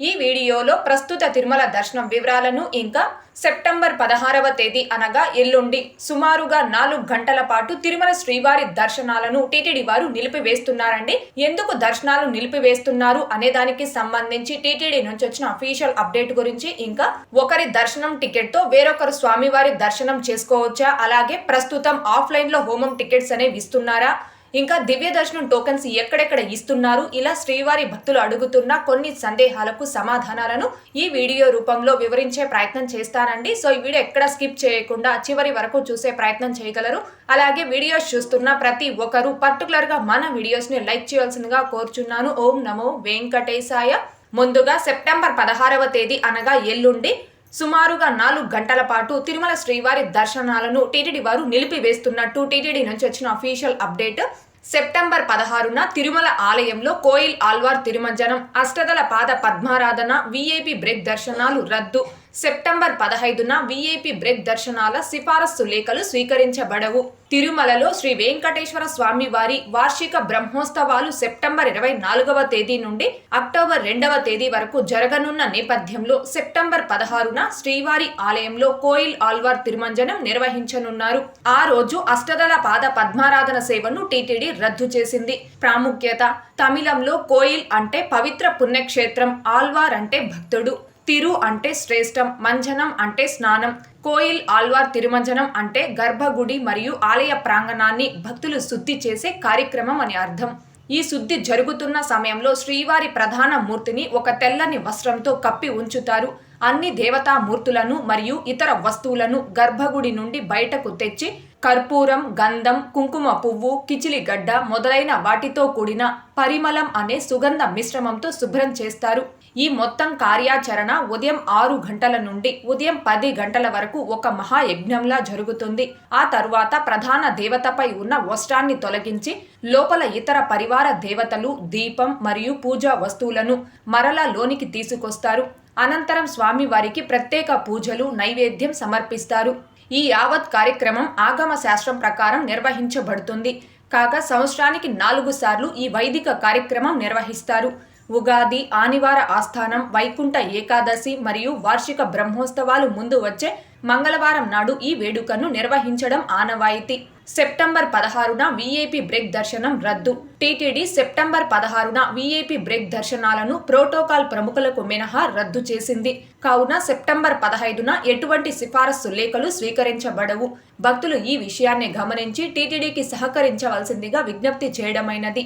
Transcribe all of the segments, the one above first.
ఈ వీడియోలో ప్రస్తుత తిరుమల దర్శనం వివరాలను ఇంకా సెప్టెంబర్ పదహారవ తేదీ అనగా ఎల్లుండి సుమారుగా నాలుగు గంటల పాటు తిరుమల శ్రీవారి దర్శనాలను టీటీడీ వారు నిలిపివేస్తున్నారండి. ఎందుకు దర్శనాలు నిలిపివేస్తున్నారు అనే దానికి సంబంధించి టీటీడీ నుంచి వచ్చిన అఫీషియల్ అప్డేట్ గురించి ఇంకా ఒకరి దర్శనం టికెట్తో వేరొకరు స్వామివారి దర్శనం చేసుకోవచ్చా? అలాగే ప్రస్తుతం ఆఫ్లైన్లో హోమం టికెట్స్ అనేవి ఇస్తున్నారా? ఇంకా దివ్య దర్శనం టోకెన్స్ ఎక్కడెక్కడ ఇస్తున్నారు? ఇలా శ్రీవారి భక్తులు అడుగుతున్న కొన్ని సందేహాలకు సమాధానాలను ఈ వీడియో రూపంలో వివరించే ప్రయత్నం చేస్తానండి. సో ఈ వీడియో ఎక్కడ స్కిప్ చేయకుండా చివరి వరకు చూసే ప్రయత్నం చేయగలరు. అలాగే వీడియోస్ చూస్తున్న ప్రతి ఒక్కరు పర్టికులర్గా మన వీడియోస్ని లైక్ చేయాల్సిందిగా కోరుచున్నాను. ఓం నమో వెంకటేశాయ. ముందుగా సెప్టెంబర్ పదహారవ తేదీ అనగా ఎల్లుండి. సుమారుగా నాలుగు గంటల పాటు తిరుమల శ్రీవారి దర్శనాలను టీటీడీ వారు నిలిపివేస్తున్నట్టు టీటీడీ నుంచి వచ్చిన అఫీషియల్ అప్డేట్ సెప్టెంబర్ పదహారున తిరుమల ఆలయంలో కోయిల్ ఆల్వార్ తిరుమంజనం అష్టదల పాద పద్మారాధన వీఐపీ బ్రేక్ దర్శనాలు రద్దు. సెప్టెంబర్ పదహైదున వీఐపీ బ్రేక్ దర్శనాల సిఫారసు లేఖలు స్వీకరించబడవు. తిరుమలలో శ్రీ వెంకటేశ్వర స్వామి వారి వార్షిక బ్రహ్మోత్సవాలు సెప్టెంబర్ ఇరవై నాలుగవ తేదీ నుండి అక్టోబర్ రెండవ తేదీ వరకు జరగనున్న నేపథ్యంలో సెప్టెంబర్ పదహారున శ్రీవారి ఆలయంలో కోయిల్ ఆల్వార్ తిరుమంజనం నిర్వహించనున్నారు. ఆ రోజు అష్టదళ పాద పద్మారాధన సేవను టీటీడీ రద్దు చేసింది. ప్రాముఖ్యత తమిళంలో కోయిల్ అంటే పవిత్ర పుణ్యక్షేత్రం ఆల్వార్ అంటే భక్తుడు. తిరు అంటే శ్రేష్టం మంజనం అంటే స్నానం కోయిల్ ఆల్వార్ తిరుమంజనం అంటే గర్భగుడి మరియు ఆలయ ప్రాంగణాన్ని భక్తులు శుద్ధి చేసే కార్యక్రమం అని అర్థం. ఈ శుద్ధి జరుగుతున్న సమయంలో శ్రీవారి ప్రధాన మూర్తిని ఒక తెల్లని వస్త్రంతో కప్పి ఉంచుతారు. అన్ని దేవతా మూర్తులను మరియు ఇతర వస్తువులను గర్భగుడి నుండి బయటకు తెచ్చి కర్పూరం గంధం కుంకుమ పువ్వు కిచిలిగడ్డ మొదలైన వాటితో కూడిన పరిమళం అనే సుగంధ మిశ్రమంతో శుభ్రం చేస్తారు. ఈ మొత్తం కార్యాచరణ ఉదయం ఆరు గంటల నుండి ఉదయం పది గంటల వరకు ఒక మహాయజ్ఞంలా జరుగుతుంది. ఆ తరువాత ప్రధాన దేవతపై ఉన్న వస్త్రాన్ని తొలగించి లోపల ఇతర పరివార దేవతలు దీపం మరియు పూజా వస్తువులను మరల లోనికి తీసుకొస్తారు. అనంతరం స్వామివారికి ప్రత్యేక పూజలు నైవేద్యం సమర్పిస్తారు. ఈ యావత్ కార్యక్రమం ఆగమ శాస్త్రం ప్రకారం నిర్వహించబడుతుంది. కాగా సంవత్సరానికి నాలుగు సార్లు ఈ వైదిక కార్యక్రమం నిర్వహిస్తారు. ఉగాది ఆనివార ఆస్థానం వైకుంఠ ఏకాదశి మరియు వార్షిక బ్రహ్మోత్సవాలు ముందు వచ్చే మంగళవారం నాడు ఈ వేడుకను నిర్వహించడం ఆనవాయితీ. సెప్టెంబర్ పదహారున వీఐపీ బ్రేక్ దర్శనం రద్దు. టీటీడీ సెప్టెంబర్ పదహారున వీఐపీ బ్రేక్ దర్శనాలను ప్రోటోకాల్ ప్రముఖులకు మినహా రద్దు చేసింది. కావున సెప్టెంబర్ పదహైదున ఎటువంటి సిఫారసు లేఖలు స్వీకరించబడవు. భక్తులు ఈ విషయాన్ని గమనించి టీటీడీకి సహకరించవలసిందిగా విజ్ఞప్తి చేయడమైనది.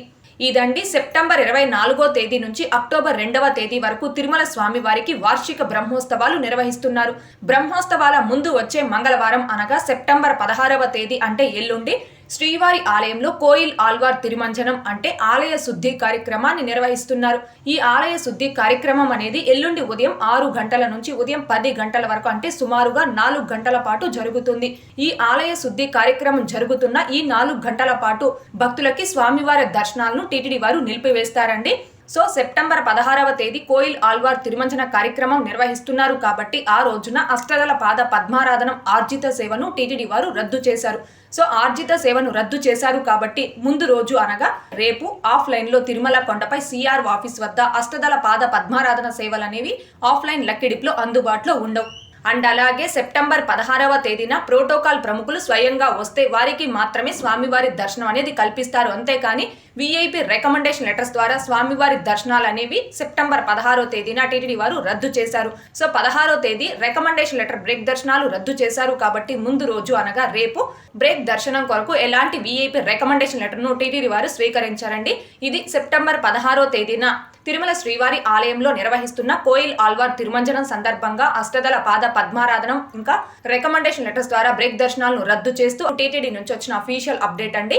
ఇదండి సెప్టెంబర్ ఇరవై నాలుగో తేదీ నుంచి అక్టోబర్ రెండవ తేదీ వరకు తిరుమల స్వామి వారికి వార్షిక బ్రహ్మోత్సవాలు నిర్వహిస్తున్నారు. బ్రహ్మోత్సవాల ముందు వచ్చే మంగళవారం అనగా సెప్టెంబర్ పదహారవ తేదీ అంటే ఎల్లుండి శ్రీవారి ఆలయంలో కోయిల్ ఆల్వార్ తిరుమంజనం అంటే ఆలయ శుద్ధి కార్యక్రమాన్ని నిర్వహిస్తున్నారు. ఈ ఆలయ శుద్ధి కార్యక్రమం అనేది ఎల్లుండి ఉదయం ఆరు గంటల నుంచి ఉదయం పది గంటల వరకు అంటే సుమారుగా నాలుగు గంటల పాటు జరుగుతుంది. ఈ ఆలయ శుద్ధి కార్యక్రమం జరుగుతున్న ఈ నాలుగు గంటల పాటు భక్తులకి స్వామివారి దర్శనాలను టీటీడీ వారు నిలిపివేస్తారండి. సో సెప్టెంబర్ పదహారవ తేదీ కోయిల్ ఆల్వార్ తిరుమంజన కార్యక్రమం నిర్వహిస్తున్నారు కాబట్టి ఆ రోజున అష్టదల పాద పద్మారాధనం ఆర్జిత సేవను టీటీడీ వారు రద్దు చేశారు. సో ఆర్జిత సేవను రద్దు చేశారు కాబట్టి ముందు రోజు అనగా రేపు ఆఫ్లైన్లో తిరుమల కొండపై సిఆర్ ఆఫీస్ వద్ద అష్టదల పాద పద్మారాధన సేవలు అనేవి ఆఫ్లైన్ లక్కిడిప్లో అందుబాటులో ఉండవు. అండ్ అలాగే సెప్టెంబర్ పదహారవ తేదీన ప్రోటోకాల్ ప్రముఖులు స్వయంగా వస్తే వారికి మాత్రమే స్వామివారి దర్శనం అనేది కల్పిస్తారు. అంతేకాని విఐపి రికమెండేషన్ లెటర్స్ ద్వారా స్వామివారి దర్శనాలు అనేవి సెప్టెంబర్ పదహారో తేదీన టీటీడీ వారు రద్దు చేశారు. సో పదహారో తేదీ రికమెండేషన్ లెటర్ బ్రేక్ దర్శనాలు రద్దు చేశారు కాబట్టి ముందు రోజు అనగా రేపు బ్రేక్ దర్శనం కొరకు ఎలాంటి విఐపి రికమెండేషన్ లెటర్ను టీటీడీ వారు స్వీకరించారండి? ఇది సెప్టెంబర్ పదహారో తేదీన తిరుమల శ్రీవారి ఆలయంలో నిర్వహిస్తున్న కోయిల్ ఆల్వార్ తిరుమంజనం సందర్భంగా అష్టదల పాద పద్మారాధనం ఇంకా రికమెండేషన్ లెటర్స్ ద్వారా బ్రేక్ దర్శనాలను రద్దు చేస్తూ టీటీడీ నుంచి వచ్చిన అఫీషియల్ అప్డేట్ అండి.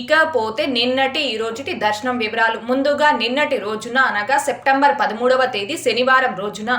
ఇకపోతే నిన్నటి ఈ రోజుటి దర్శనం వివరాలు. ముందుగా నిన్నటి రోజున అనగా సెప్టెంబర్ పదమూడవ తేదీ శనివారం రోజున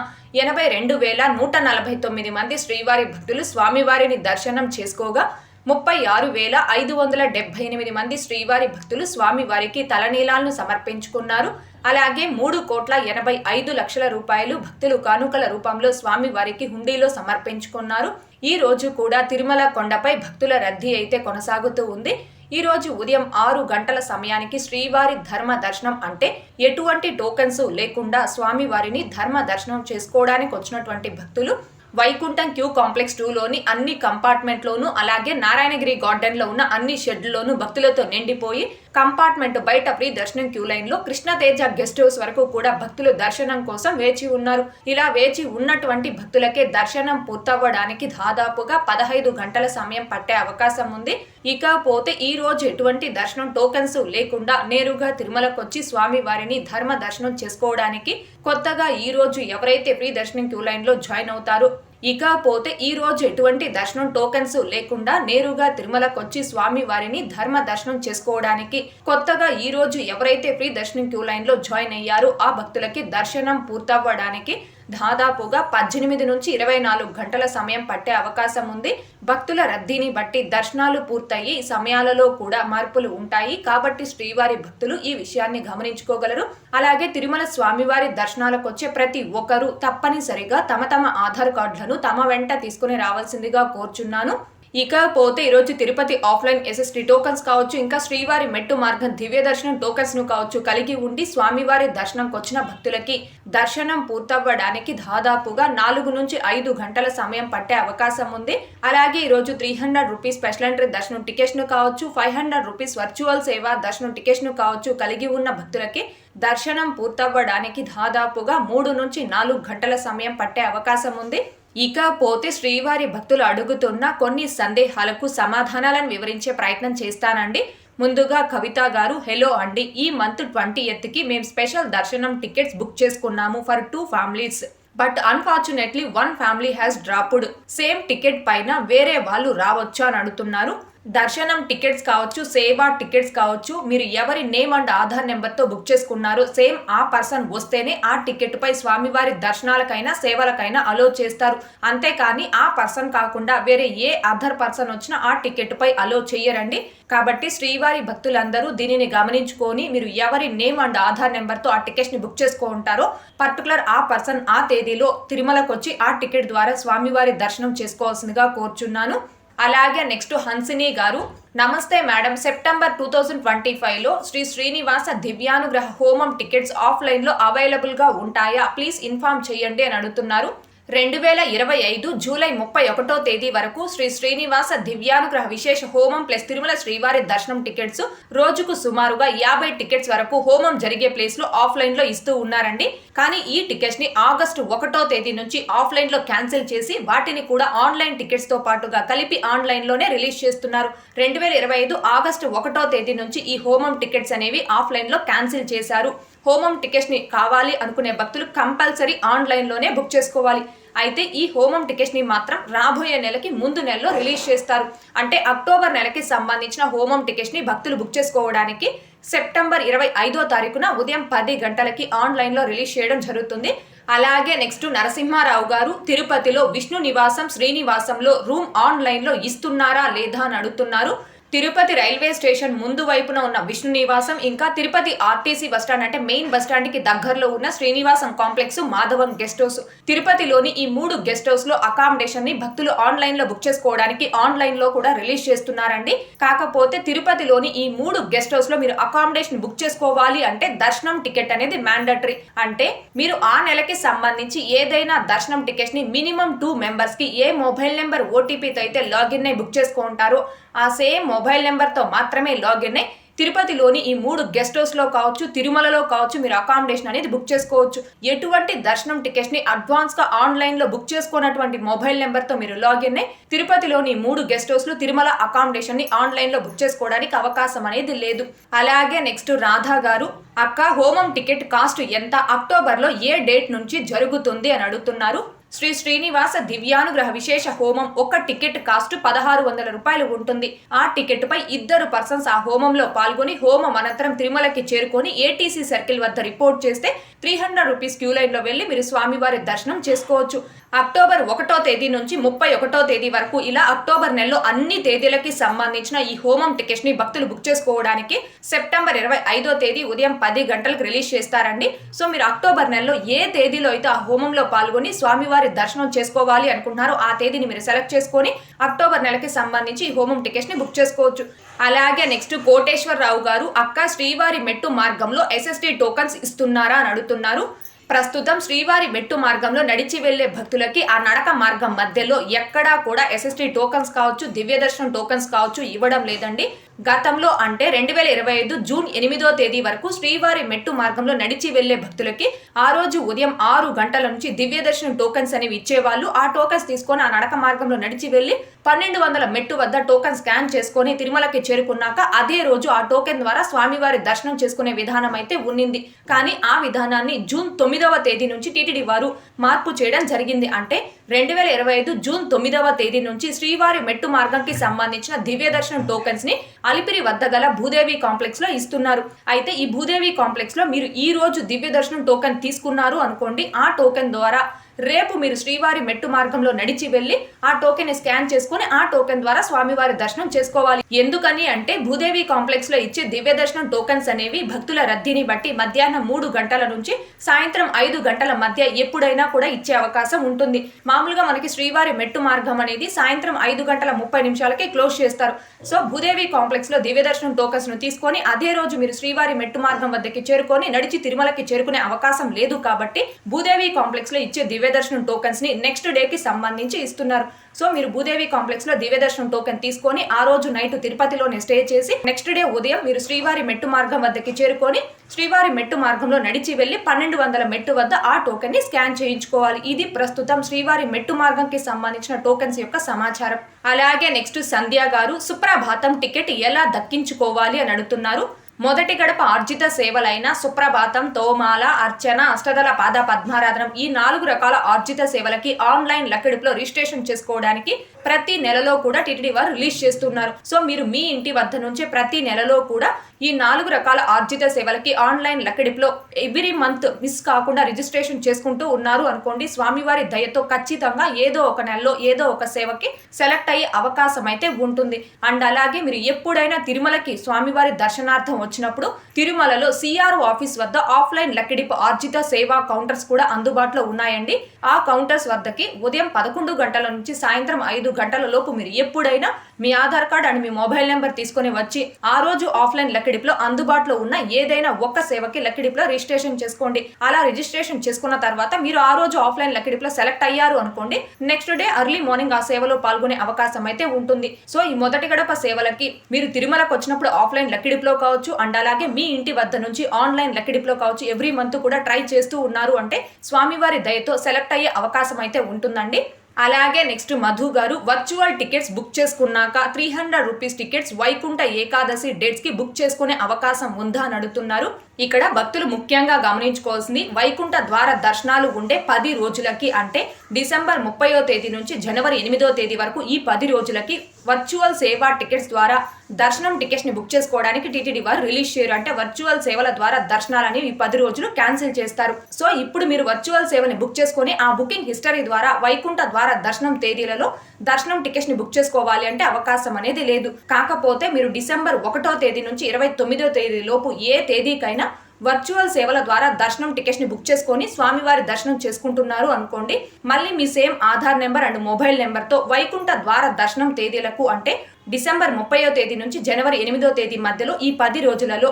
ఎనభై రెండు వేల నూట నలభై తొమ్మిది మంది శ్రీవారి భక్తులు స్వామివారిని దర్శనం చేసుకోగా ముప్పై ఆరు వేల ఐదు వందల డెబ్బై ఎనిమిది మంది శ్రీవారి భక్తులు స్వామివారికి తలనీలాలను సమర్పించుకున్నారు. అలాగే మూడు కోట్ల ఎనభై ఐదు లక్షల రూపాయలు భక్తులు కానుకల రూపంలో స్వామి వారికి హుండీలో సమర్పించుకున్నారు. ఈ రోజు కూడా తిరుమల కొండపై భక్తుల రద్దీ అయితే కొనసాగుతూ ఉంది. ఈ రోజు ఉదయం ఆరు గంటల సమయానికి శ్రీవారి ధర్మ దర్శనం అంటే ఎటువంటి టోకెన్స్ లేకుండా స్వామివారిని ధర్మ దర్శనం చేసుకోవడానికి వచ్చినటువంటి భక్తులు వైకుంఠం క్యూ కాంప్లెక్స్ టూలోని అన్ని కంపార్ట్మెంట్లోనూ అలాగే నారాయణగిరి గార్డెన్లో ఉన్న అన్ని షెడ్లోనూ భక్తులతో నిండిపోయి కంపార్ట్మెంట్ బయట ప్రీ దర్శనం క్యూ లైన్లో కృష్ణతేజ గెస్ట్ హౌస్ వరకు కూడా భక్తులు దర్శనం కోసం వేచి ఉన్నారు. ఇలా వేచి ఉన్నటువంటి భక్తులకే దర్శనం పూర్తవ్వడానికి దాదాపుగా పదహైదు గంటల సమయం పట్టే అవకాశం ఉంది. ఇకపోతే ఈ రోజు ఎటువంటి దర్శనం టోకెన్స్ లేకుండా నేరుగా తిరుమలకొచ్చి స్వామి వారిని ధర్మ దర్శనం చేసుకోవడానికి కొత్తగా ఈ రోజు ఎవరైతే ప్రీ దర్శనం క్యూ లైన్లో జాయిన్ అవుతారో ఇకపోతే ఈ రోజు ఎటువంటి దర్శనం టోకెన్స్ లేకుండా నేరుగా తిరుమలకొచ్చి స్వామి వారిని ధర్మ దర్శనం చేసుకోవడానికి కొత్తగా ఈ రోజు ఎవరైతే ఫ్రీ దర్శనం క్యూ లైన్లో జాయిన్ అయ్యారో ఆ భక్తులకి దర్శనం పూర్తవ్వడానికి దాదాపుగా పద్దెనిమిది నుంచి ఇరవై నాలుగు గంటల సమయం పట్టే అవకాశం ఉంది. భక్తుల రద్దీని బట్టి దర్శనాలు పూర్తయి సమయాలలో కూడా మార్పులు ఉంటాయి. కాబట్టి శ్రీవారి భక్తులు ఈ విషయాన్ని గమనించుకోగలరు. అలాగే తిరుమల స్వామివారి దర్శనాలకు వచ్చే ప్రతి ఒక్కరూ తప్పనిసరిగా తమ తమ ఆధార్ కార్డులను తమ వెంట తీసుకుని రావాల్సిందిగా కోరుచున్నాను. ఇకపోతే ఈరోజు తిరుపతి ఆఫ్లైన్ ఎస్ఎస్టీ టోకన్స్ కావచ్చు ఇంకా శ్రీవారి మెట్టు మార్గం దివ్య దర్శనం టోకన్స్ను కావచ్చు కలిగి ఉండి స్వామివారి దర్శనంకి వచ్చిన భక్తులకి దర్శనం పూర్తవ్వడానికి దాదాపుగా నాలుగు నుంచి ఐదు గంటల సమయం పట్టే అవకాశం ఉంది. అలాగే ఈరోజు three hundred rupees special entry దర్శనం టికెట్స్ను కావచ్చు ఫైవ్ హండ్రెడ్ రూపీస్ వర్చువల్ సేవ దర్శనం టికెట్స్ను కావచ్చు కలిగి ఉన్న భక్తులకి దర్శనం పూర్తవ్వడానికి దాదాపుగా మూడు నుంచి నాలుగు గంటల సమయం పట్టే అవకాశం ఉంది. ఇకపోతే శ్రీవారి భక్తులు అడుగుతున్న కొన్ని సందేహాలకు సమాధానాలను వివరించే ప్రయత్నం చేస్తానండి. ముందుగా కవిత గారు హలో అండి ఈ మంత్ ట్వంటీ ఎత్కి మేము స్పెషల్ దర్శనం టికెట్స్ బుక్ చేసుకున్నాము for two families. But unfortunately one family has dropped. Same ticket పైన వేరే వాళ్ళు రావచ్చా అని అడుగుతున్నారు. దర్శనం టికెట్స్ కావచ్చు సేవా టికెట్స్ కావచ్చు మీరు ఎవరి నేమ్ అండ్ ఆధార్ నెంబర్తో బుక్ చేసుకున్నారో సేమ్ ఆ పర్సన్ వస్తేనే ఆ టికెట్పై స్వామివారి దర్శనాలకైనా సేవలకైనా అలో చేస్తారు. అంతేకాని ఆ పర్సన్ కాకుండా వేరే ఏ అదర్ పర్సన్ వచ్చినా ఆ టికెట్పై అలో చేయరండి కాబట్టి శ్రీవారి భక్తులందరూ దీనిని గమనించుకొని మీరు ఎవరి నేమ్ అండ్ ఆధార్ నెంబర్తో ఆ టికెట్స్ని బుక్ చేసుకో ఉంటారో పర్టికులర్ ఆ పర్సన్ ఆ తేదీలో తిరుమలకు వచ్చి ఆ టికెట్ ద్వారా స్వామివారి దర్శనం చేసుకోవాల్సిందిగా కోరుచున్నాను. అలాగే నెక్స్ట్ హన్సిని గారు నమస్తే madam September two thousand twenty ఫైవ్లో శ్రీ శ్రీనివాస దివ్యానుగ్రహ హోమం టికెట్స్ ఆఫ్లైన్లో అవైలబుల్గా ఉంటాయా? ప్లీజ్ ఇన్ఫార్మ్ చేయండి అని అడుగుతున్నారు. రెండు వేల ఇరవై ఐదు జూలై ముప్పై ఒకటో తేదీ వరకు శ్రీ శ్రీనివాస దివ్యానుగ్రహ విశేష హోమం ప్లస్ తిరుమల శ్రీవారి దర్శనం టికెట్స్ రోజుకు సుమారుగా యాభై టికెట్స్ వరకు హోమం జరిగే ప్లేస్లో ఆఫ్లైన్లో ఇస్తూ ఉన్నారండి. కానీ ఈ టికెట్స్ని ఆగస్టు ఒకటో తేదీ నుంచి ఆఫ్లైన్లో క్యాన్సిల్ చేసి వాటిని కూడా ఆన్లైన్ టికెట్స్తో పాటుగా కలిపి ఆన్లైన్లోనే రిలీజ్ చేస్తున్నారు. రెండు వేల ఇరవై ఐదు ఆగస్టు ఒకటో తేదీ నుంచి ఈ హోమం టికెట్స్ అనేవి ఆఫ్లైన్లో క్యాన్సిల్ చేశారు. హోమం టికెట్స్ని కావాలి అనుకునే భక్తులు కంపల్సరీ ఆన్లైన్లోనే బుక్ చేసుకోవాలి. అయితే ఈ హోమం టికెట్స్ని మాత్రం రాబోయే నెలకి ముందు నెలలో రిలీజ్ చేస్తారు. అంటే అక్టోబర్ నెలకి సంబంధించిన హోమం టికెట్స్ని భక్తులు బుక్ చేసుకోవడానికి సెప్టెంబర్ ఇరవై ఐదో తారీఖున ఉదయం పది గంటలకి ఆన్లైన్లో రిలీజ్ చేయడం జరుగుతుంది. అలాగే నెక్స్ట్ నరసింహారావు గారు తిరుపతిలో విష్ణు నివాసం శ్రీనివాసంలో రూమ్ ఆన్లైన్లో ఇస్తున్నారా లేదా అని అడుగుతున్నారు. తిరుపతి రైల్వే స్టేషన్ ముందు వైపున ఉన్న విష్ణు నివాసం ఇంకా తిరుపతి ఆర్టీసీ బస్టాండ్ అంటే మెయిన్ బస్టాండ్కి దగ్గరలో ఉన్న Srinivasam complex Madhavam guest house. తిరుపతిలోని ఈ మూడు గెస్ట్ హౌస్లో అకామిడేషన్ని భక్తులు ఆన్లైన్లో బుక్ చేసుకోవడానికి ఆన్లైన్లో కూడా రిలీజ్ చేస్తున్నారండి. కాకపోతే తిరుపతిలోని ఈ మూడు గెస్ట్ హౌస్లో మీరు అకామిడేషన్ బుక్ చేసుకోవాలి అంటే దర్శనం టికెట్ అనేది మ్యాండటరీ. అంటే మీరు ఆ నెలకి సంబంధించి ఏదైనా దర్శనం టికెట్ని మినిమం టూ మెంబర్స్కి ఏ మొబైల్ నెంబర్ ఓటీపీతో అయితే లాగిన్ అయి బుక్ చేసుకుంటారో ఆ సేమ్ మొబైల్ నెంబర్తో మాత్రమే లాగిన్ అయి తిరుపతిలోని ఈ మూడు గెస్ట్ హౌస్లో కావచ్చు తిరుమలలో కావచ్చు మీరు అకామిడేషన్ అనేది బుక్ చేసుకోవచ్చు. ఎటువంటి దర్శనం టికెట్స్ని అడ్వాన్స్గా ఆన్లైన్లో బుక్ చేసుకున్నటువంటి మొబైల్ నెంబర్తో మీరు లాగిన్ అయి తిరుపతిలోని మూడు గెస్ట్ హౌస్లు తిరుమల అకామిడేషన్ని ఆన్లైన్లో బుక్ చేసుకోవడానికి అవకాశం అనేది లేదు. అలాగే నెక్స్ట్ రాధా గారు అక్క హోమం టికెట్ కాస్ట్ ఎంత? అక్టోబర్లో ఏ డేట్ నుంచి జరుగుతుంది? అని అడుగుతున్నారు. శ్రీ శ్రీనివాస దివ్యానుగ్రహ విశేష హోమం ఒక టికెట్ కాస్ట్ పదహారు వందల రూపాయలు ఉంటుంది. ఆ టికెట్ పై ఇద్దరు పర్సన్స్ ఆ హోమంలో పాల్గొని హోమం అనంతరం తిరుమలకి చేరుకొని ఏటీసీ సర్కిల్ వద్ద రిపోర్ట్ చేస్తే త్రీ హండ్రెడ్ రూపీస్ క్యూ లైన్లో వెళ్ళి మీరు స్వామివారి దర్శనం చేసుకోవచ్చు. అక్టోబర్ ఒకటో తేదీ నుంచి ముప్పై ఒకటో తేదీ వరకు ఇలా అక్టోబర్ నెలలో అన్ని తేదీలకి సంబంధించిన ఈ హోమం టికెట్స్ని భక్తులు బుక్ చేసుకోవడానికి సెప్టెంబర్ ఇరవై ఐదో తేదీ ఉదయం పది గంటలకు రిలీజ్ చేస్తారండి. సో మీరు అక్టోబర్ నెలలో ఏ తేదీలో అయితే ఆ హోమంలో పాల్గొని స్వామివారి దర్శనం చేసుకోవాలి అనుకుంటున్నారో ఆ తేదీని మీరు సెలెక్ట్ చేసుకొని అక్టోబర్ నెలకి సంబంధించి ఈ హోమం టికెట్స్ని బుక్ చేసుకోవచ్చు. అలాగే నెక్స్ట్ కోటేశ్వరరావు గారు అక్క శ్రీవారి మెట్టు మార్గంలో ఎస్ఎస్టీ టోకన్స్ ఇస్తున్నారా అని అడుగుతున్నారు. ప్రస్తుతం శ్రీవారి మెట్టు మార్గంలో నడిచి వెళ్ళే భక్తులకి ఆ నడక మార్గం మధ్యలో ఎక్కడా కూడా ఎస్ఎస్టీ టోకన్స్ కావచ్చు దివ్య దర్శనం టోకన్స్ కావచ్చు ఇవ్వడం లేదండి. గతంలో అంటే రెండు వేల ఇరవై ఐదు జూన్ ఎనిమిదో తేదీ వరకు శ్రీవారి మెట్టు మార్గంలో నడిచి వెళ్ళే భక్తులకి ఆ రోజు ఉదయం ఆరు గంటల నుంచి దివ్య దర్శనం టోకన్స్ అనేవి ఇచ్చేవాళ్ళు. ఆ టోకన్స్ తీసుకొని ఆ నడక మార్గంలో నడిచి వెళ్ళి పన్నెండు వందల మెట్టు వద్ద టోకన్ స్కాన్ చేసుకొని తిరుమలకి చేరుకున్నాక అదే రోజు ఆ టోకెన్ ద్వారా స్వామివారి దర్శనం చేసుకునే విధానం అయితే ఉన్నింది. కానీ ఆ విధానాన్ని జూన్ తొమ్మిదవ తేదీ నుంచి టీటీడీ వారు మార్పు చేయడం జరిగింది. అంటే రెండు వేల ఇరవై ఐదు జూన్ తొమ్మిదవ తేదీ నుంచి శ్రీవారి మెట్టు మార్గంకి సంబంధించిన దివ్య దర్శనం టోకెన్స్ని అలిపిరి వద్ద గల భూదేవి కాంప్లెక్స్లో ఇస్తున్నారు. అయితే ఈ భూదేవి కాంప్లెక్స్లో మీరు ఈ రోజు దివ్య దర్శనం టోకెన్ తీసుకున్నారు అనుకోండి ఆ టోకెన్ ద్వారా రేపు మీరు శ్రీవారి మెట్టు మార్గంలో నడిచి వెళ్ళి ఆ టోకెన్ స్కాన్ చేసుకుని ఆ టోకెన్ ద్వారా స్వామివారి దర్శనం చేసుకోవాలి. ఎందుకని అంటే భూదేవి కాంప్లెక్స్లో ఇచ్చే దివ్య దర్శనం టోకెన్స్ అనేవి భక్తుల రద్దీని బట్టి మధ్యాహ్నం మూడు గంటల నుంచి సాయంత్రం ఐదు గంటల మధ్య ఎప్పుడైనా కూడా ఇచ్చే అవకాశం ఉంటుంది. మామూలుగా మనకి శ్రీవారి మెట్టు మార్గం అనేది సాయంత్రం ఐదు గంటల ముప్పై నిమిషాలకే క్లోజ్ చేస్తారు. సో భూదేవి కాంప్లెక్స్లో దివ్య దర్శనం టోకెన్స్ను తీసుకొని అదే రోజు మీరు శ్రీవారి మెట్టు మార్గం వద్దకి చేరుకొని నడిచి తిరుమలకి చేరుకునే అవకాశం లేదు కాబట్టి భూదేవి కాంప్లెక్స్లో ఇచ్చే దివ్య దివ్యదర్శనం టోకన్స్ని నెక్స్ట్ డేకి సంబంధించి ఇస్తున్నారు. సో మీరు భూదేవి కాంప్లెక్స్లో దివ్యదర్శనం టోకెన్ తీసుకొని ఆ రోజు నైట్ తిరుపతిలోనే స్టే చేసి నెక్స్ట్ డే ఉదయం మీరు శ్రీవారి మెట్టు మార్గం వద్దకి చేరుకొని శ్రీవారి మెట్టు మార్గంలో నడిచి వెళ్ళి పన్నెండు వందల మెట్టు వద్ద ఆ టోకెన్ని స్కాన్ చేయించుకోవాలి. ఇది ప్రస్తుతం శ్రీవారి మెట్టు మార్గంకి సంబంధించిన టోకెన్స్ యొక్క సమాచారం. అలాగే నెక్స్ట్ సంధ్యా గారు సుప్రభాతం టికెట్ ఎలా దక్కించుకోవాలి అని అడుగుతున్నారు. మొదటి గడప ఆర్జిత సేవలైన సుప్రభాతం తోమాల అర్చన అష్టదల పాద పద్మారాధనం ఈ నాలుగు రకాల ఆర్జిత సేవలకి ఆన్లైన్ లక్కడిపులో రిజిస్ట్రేషన్ చేసుకోవడానికి ప్రతి నెలలో కూడా టీటీడీ వారు రిలీజ్ చేస్తున్నారు. సో మీరు మీ ఇంటి వద్ద నుంచే ప్రతి నెలలో కూడా ఈ నాలుగు రకాల ఆర్జిత సేవలకి ఆన్లైన్ లక్కడిపులో ఎవ్రీ మంత్ మిస్ కాకుండా రిజిస్ట్రేషన్ చేసుకుంటూ ఉన్నారు అనుకోండి. స్వామివారి దయతో ఖచ్చితంగా ఏదో ఒక నెలలో ఏదో ఒక సేవకి సెలెక్ట్ అయ్యే అవకాశం అయితే ఉంటుంది. అండ్ అలాగే మీరు ఎప్పుడైనా తిరుమలకి స్వామివారి దర్శనార్థం వచ్చినప్పుడు తిరుమలలో సిఆర్ఓ ఆఫీస్ వద్ద ఆఫ్లైన్ లక్కిడిపు ఆర్జిత సేవా కౌంటర్స్ కూడా అందుబాటులో ఉన్నాయండి. ఆ కౌంటర్స్ వద్దకి ఉదయం పదకొండు గంటల నుంచి సాయంత్రం ఐదు గంటల లోపు మీరు ఎప్పుడైనా మీ ఆధార్ కార్డ్ అండ్ మీ మొబైల్ నెంబర్ తీసుకొని వచ్చి ఆ రోజు ఆఫ్లైన్ లక్కిడిపులో అందుబాటులో ఉన్న ఏదైనా ఒక్క సేవకి లక్కిడిపులో రిజిస్ట్రేషన్ చేసుకోండి. అలా రిజిస్ట్రేషన్ చేసుకున్న తర్వాత మీరు ఆ రోజు ఆఫ్లైన్ లక్కిడిపులో సెలెక్ట్ అయ్యారు అనుకోండి. నెక్స్ట్ డే అర్లీ మార్నింగ్ ఆ సేవలో పాల్గొనే అవకాశం అయితే ఉంటుంది. సో ఈ మొదటి గడప సేవలకి మీరు తిరుమలకు వచ్చినప్పుడు ఆఫ్లైన్ లక్కిడిపులో కావచ్చు అండ్ అలాగే మీ ఇంటి వద్ద నుంచి ఆన్లైన్ లక్కిడిపులో కావచ్చు ఎవ్రీ మంత్ కూడా ట్రై చేస్తూ ఉన్నారు అంటే స్వామివారి దయతో సెలెక్ట్ అయ్యే అవకాశం అయితే ఉంటుందండి. అలాగే నెక్స్ట్ మధు గారు వర్చువల్ టికెట్స్ బుక్ చేసుకున్నాక three hundred rupees tickets Vaikuntha Ekadashi డేట్స్కి book చేసుకునే అవకాశం ఉందా అని అడుగుతున్నారు. ఇక్కడ భక్తులు ముఖ్యంగా గమనించుకోవాల్సింది వైకుంఠ ద్వార దర్శనాలు ఉండే పది రోజులకి అంటే డిసెంబర్ ముప్పయో తేదీ నుంచి జనవరి ఎనిమిదో తేదీ వరకు ఈ పది రోజులకి వర్చువల్ సేవా టికెట్స్ ద్వారా దర్శనం టికెట్స్ని బుక్ చేసుకోవడానికి టీటీడీ వారు రిలీజ్ చేయరు. అంటే వర్చువల్ సేవల ద్వారా దర్శనాలని ఈ పది రోజులు క్యాన్సిల్ చేస్తారు. సో ఇప్పుడు మీరు వర్చువల్ సేవని బుక్ చేసుకొని ఆ బుకింగ్ హిస్టరీ ద్వారా వైకుంఠ ద్వారా దర్శనం తేదీలలో దర్శనం టికెట్స్ని బుక్ చేసుకోవాలి అంటే అవకాశం అనేది లేదు. కాకపోతే మీరు డిసెంబర్ ఒకటో తేదీ నుంచి ఇరవై తొమ్మిదో తేదీ లోపు ఏ తేదీకైనా వర్చువల్ సేవల ద్వారా దర్శనం టికెట్స్ని బుక్ చేసుకొని స్వామివారి దర్శనం చేసుకుంటున్నారు అనుకోండి. మళ్ళీ మీ same Aadhaar number and mobile నెంబర్తో వైకుంఠ ద్వార దర్శనం తేదీలకు అంటే డిసెంబర్ ముప్పయో తేదీ నుంచి జనవరి ఎనిమిదో తేదీ మధ్యలో ఈ పది రోజులలో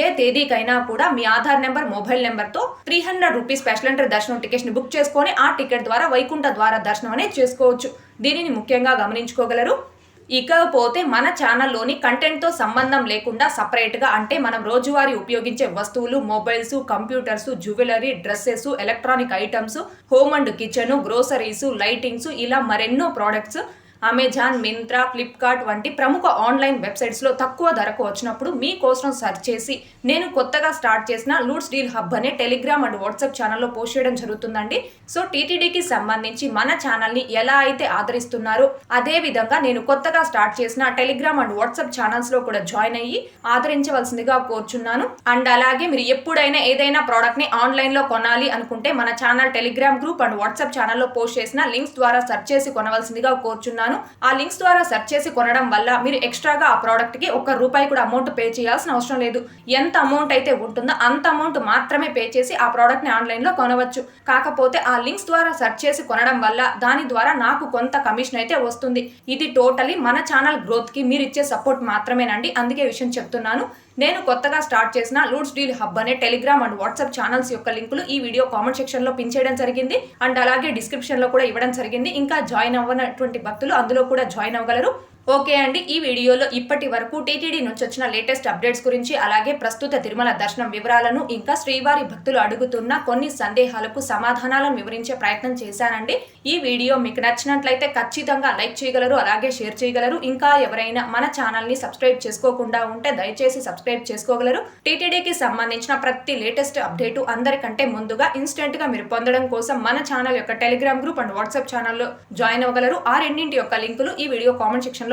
ఏ తేదీకైనా కూడా మీ ఆధార్ నెంబర్ మొబైల్ నెంబర్తో three hundred rupees special entry దర్శనం టికెట్స్ని బుక్ చేసుకొని ఆ టికెట్ ద్వారా వైకుంఠ ద్వారా దర్శనం అనేది చేసుకోవచ్చు. దీనిని ముఖ్యంగా గమనించుకోగలరు. ఇకపోతే మన ఛానల్లోని కంటెంట్తో సంబంధం లేకుండా సపరేట్గా అంటే మనం రోజువారీ ఉపయోగించే వస్తువులు mobiles computers jewellery dresses electronic items home and kitchen groceries lightings ఇలా మరెన్నో ప్రోడక్ట్స్ అమెజాన్ మింత్రా ఫ్లిప్కార్ట్ వంటి ప్రముఖ ఆన్లైన్ వెబ్సైట్స్లో తక్కువ ధరకు వచ్చినప్పుడు మీకోసం సెర్చ్ చేసి నేను కొత్తగా స్టార్ట్ చేసిన లూడ్స్ డీల్ హబ్ అనే టెలిగ్రామ్ అండ్ వాట్సాప్ ఛానల్లో పోస్ట్ చేయడం జరుగుతుందండి. సో టీటీడీకి సంబంధించి మన ఛానల్ని ఎలా అయితే ఆదరిస్తున్నారో అదే విధంగా నేను కొత్తగా స్టార్ట్ చేసిన టెలిగ్రామ్ అండ్ వాట్సాప్ ఛానల్స్లో కూడా జాయిన్ అయ్యి ఆదరించవలసిందిగా కోరుచున్నాను. అండ్ అలాగే మీరు ఎప్పుడైనా ఏదైనా ప్రోడక్ట్ని ఆన్లైన్లో కొనాలి అనుకుంటే మన channel Telegram group and WhatsApp ఛానల్లో పోస్ట్ చేసిన లింక్స్ ద్వారా సెర్చ్ చేసి కొనవలసిందిగా కోరుచున్నాను. ఆ లింక్స్ ద్వారా సెర్చ్ చేసి కొనడం వల్ల మీరు ఎక్స్ట్రాగా ఆ ప్రోడక్ట్కి ఒక్క రూపాయి కూడా అమౌంట్ పే చేయాల్సిన అవసరం లేదు. ఎంత అమౌంట్ అయితే ఉంటుందో అంత అమౌంట్ మాత్రమే పే చేసి ఆ ప్రోడక్ట్ని ఆన్లైన్లో కొనవచ్చు. కాకపోతే ఆ లింక్స్ ద్వారా సెర్చ్ చేసి కొనడం వల్ల దాని ద్వారా నాకు కొంత కమిషన్ అయితే వస్తుంది. ఇది టోటలీ మన ఛానల్ గ్రోత్కి మీరు ఇచ్చే సపోర్ట్ మాత్రమేనండి. అందుకే విషయం చెప్తున్నాను. నేను కొత్తగా స్టార్ట్ చేసిన లూడ్స్ డీల్ హబ్ అనే టెలిగ్రామ్ అండ్ వాట్సాప్ ఛానల్స్ యొక్క లింకులు ఈ వీడియో కామెంట్ సెక్షన్లో పిన్ చేయడం జరిగింది. అండ్ అలాగే డిస్క్రిప్షన్లో కూడా ఇవ్వడం జరిగింది. ఇంకా జాయిన్ అవ్వనటువంటి భక్తులు అందులో కూడా జాయిన్ అవ్వగలరు. ఓకే అండి ఈ వీడియోలో ఇప్పటి వరకు టీటీడీ నుంచి వచ్చిన లేటెస్ట్ అప్డేట్స్ గురించి అలాగే ప్రస్తుత తిరుమల దర్శనం వివరాలను ఇంకా శ్రీవారి భక్తులు అడుగుతున్న కొన్ని సందేహాలకు సమాధానాలను వివరించే ప్రయత్నం చేశానండి. ఈ వీడియో మీకు నచ్చినట్లయితే ఖచ్చితంగా లైక్ చేయగలరు అలాగే షేర్ చేయగలరు. ఇంకా ఎవరైనా మన ఛానల్ని సబ్స్క్రైబ్ చేసుకోకుండా ఉంటే దయచేసి సబ్స్క్రైబ్ చేసుకోగలరు. టీటీడీకి సంబంధించిన ప్రతి లేటెస్ట్ అప్డేటు అందరికంటే ముందుగా ఇన్స్టెంట్గా మీరు పొందడం కోసం మన ఛానల్ యొక్క టెలిగ్రామ్ గ్రూప్ అండ్ వాట్సాప్ ఛానల్లో జాయిన్ అవ్వగలరు. ఆ రెండింటి యొక్క లింకులు ఈ వీడియో కామెంట్ సెక్షన్లో